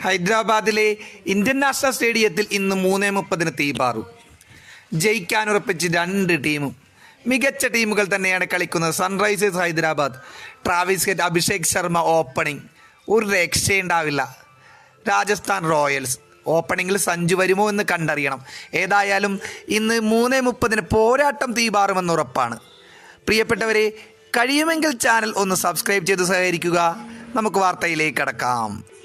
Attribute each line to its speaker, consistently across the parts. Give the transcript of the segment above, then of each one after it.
Speaker 1: ഹൈദരാബാദിലെ Indian national സ്റ്റേഡിയത്തിൽ ഇന്ന് മൂന്ന് മുപ്പതിന് തീപാറും ജയിക്കാനുറപ്പിച്ച് രണ്ട് ടീമും. മികച്ച ടീമുകൾ തന്നെയാണ് കളിക്കുന്നത് Sunrisers Hyderabad. Travis Head Abhishek Sharma opening. ഒരു രക്ഷയുണ്ടാവില്ല. രാജസ്ഥാൻ റോയൽസ്. ഓപ്പണിങ്ങിൽ സഞ്ജു വരുമോ എന്ന് കണ്ടറിയണം. ഏതായാലും ഇന്ന് മൂന്ന് മുപ്പതിന് പോരാട്ടം തീപാറുമെന്ന് ഉറപ്പാണ്. പ്രിയപ്പെട്ടവരെ കഴിയുമെങ്കിൽ ചാനൽ ഒന്ന് സബ്സ്ക്രൈബ് ചെയ്ത് സഹകരിക്കുക. നമുക്ക് വാർത്തയിലേക്ക് കടക്കാം.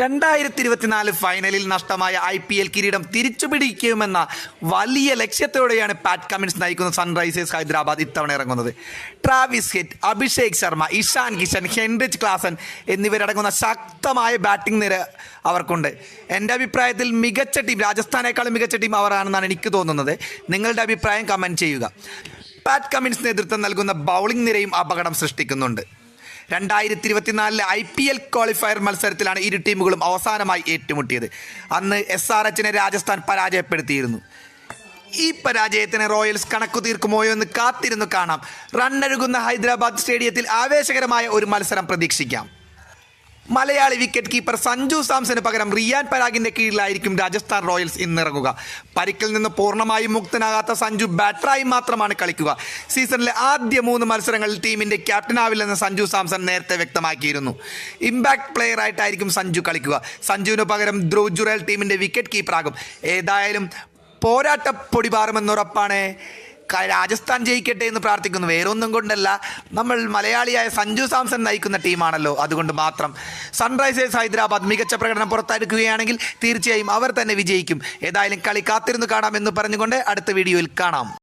Speaker 1: രണ്ടായിരത്തി ഇരുപത്തിനാല് ഫൈനലിൽ നഷ്ടമായ ഐ പി എൽ കിരീടം തിരിച്ചുപിടിക്കുമെന്ന വലിയ ലക്ഷ്യത്തോടെയാണ് പാറ്റ് കമിൻസ് നയിക്കുന്ന സൺറൈസേഴ്സ് ഹൈദരാബാദ് ഇത്തവണ ഇറങ്ങുന്നത്. Travis Head Abhishek Sharma Ishan Kishan Heinrich Klaasen എന്നിവരടങ്ങുന്ന ശക്തമായ ബാറ്റിംഗ് നിര അവർക്കുണ്ട്. എന്റെ അഭിപ്രായത്തിൽ മികച്ച ടീം രാജസ്ഥാനേക്കാളും മികച്ച ടീം അവരാണെന്നാണ് എനിക്ക് തോന്നുന്നത്. നിങ്ങളുടെ അഭിപ്രായം കമന്റ് ചെയ്യുക. പാറ്റ് കമിൻസ് നേതൃത്വം നൽകുന്ന ബൗളിംഗ് നിരയും അപകടം സൃഷ്ടിക്കുന്നുണ്ട്. രണ്ടായിരത്തി ഇരുപത്തിനാലിലെ ഐ പി എൽ ക്വാളിഫയർ മത്സരത്തിലാണ് ഇരു ടീമുകളും അവസാനമായി ഏറ്റുമുട്ടിയത്. അന്ന് എസ് ആർ എച്ചിനെ രാജസ്ഥാൻ പരാജയപ്പെടുത്തിയിരുന്നു. ഈ പരാജയത്തിന് റോയൽസ് കണക്കു തീർക്കുമോയോ എന്ന് കാത്തിരുന്നു കാണാം. റണ്ണഴുകുന്ന ഹൈദരാബാദ് സ്റ്റേഡിയത്തിൽ ആവേശകരമായ ഒരു മത്സരം പ്രതീക്ഷിക്കാം. മലയാളി വിക്കറ്റ് കീപ്പർ സഞ്ജു സാംസന് പകരം റിയാൻ പരാഗിന്റെ കീഴിലായിരിക്കും രാജസ്ഥാൻ റോയൽസ് ഇന്നിറങ്ങുക. പരിക്കിൽ നിന്ന് പൂർണമായും മുക്തനാകാത്ത സഞ്ജു ബാറ്ററായി മാത്രമാണ് കളിക്കുക. സീസണിലെ ആദ്യ മൂന്ന് മത്സരങ്ങളിൽ ടീമിന്റെ ക്യാപ്റ്റനാവില്ലെന്ന് സഞ്ജു സാംസൺ നേരത്തെ വ്യക്തമാക്കിയിരുന്നു. ഇമ്പാക്ട് പ്ലെയർ ആയിട്ടായിരിക്കും സഞ്ജു കളിക്കുക. സഞ്ജുവിന് പകരം ധ്രുവ് ജുറേൽ ടീമിന്റെ വിക്കറ്റ് കീപ്പറാകും ഏതായാലും പോരാട്ട പൊടിപാറുമെന്നുറപ്പാണ് രാജസ്ഥാൻ ജയിക്കട്ടെ എന്ന് പ്രാർത്ഥിക്കുന്നു. വേറൊന്നും കൊണ്ടല്ല. നമ്മൾ മലയാളിയായ സഞ്ജു സാംസൺ നയിക്കുന്ന ടീമാണല്ലോ. അതുകൊണ്ട് മാത്രം സൺറൈസേഴ്സ് ഹൈദരാബാദ് മികച്ച പ്രകടനം പുറത്തെടുക്കുകയാണെങ്കിൽ തീർച്ചയായും അവർ തന്നെ വിജയിക്കും. ഏതായാലും കളി കാത്തിരുന്ന് കാണാം എന്ന് പറഞ്ഞുകൊണ്ട് അടുത്ത വീഡിയോയിൽ കാണാം.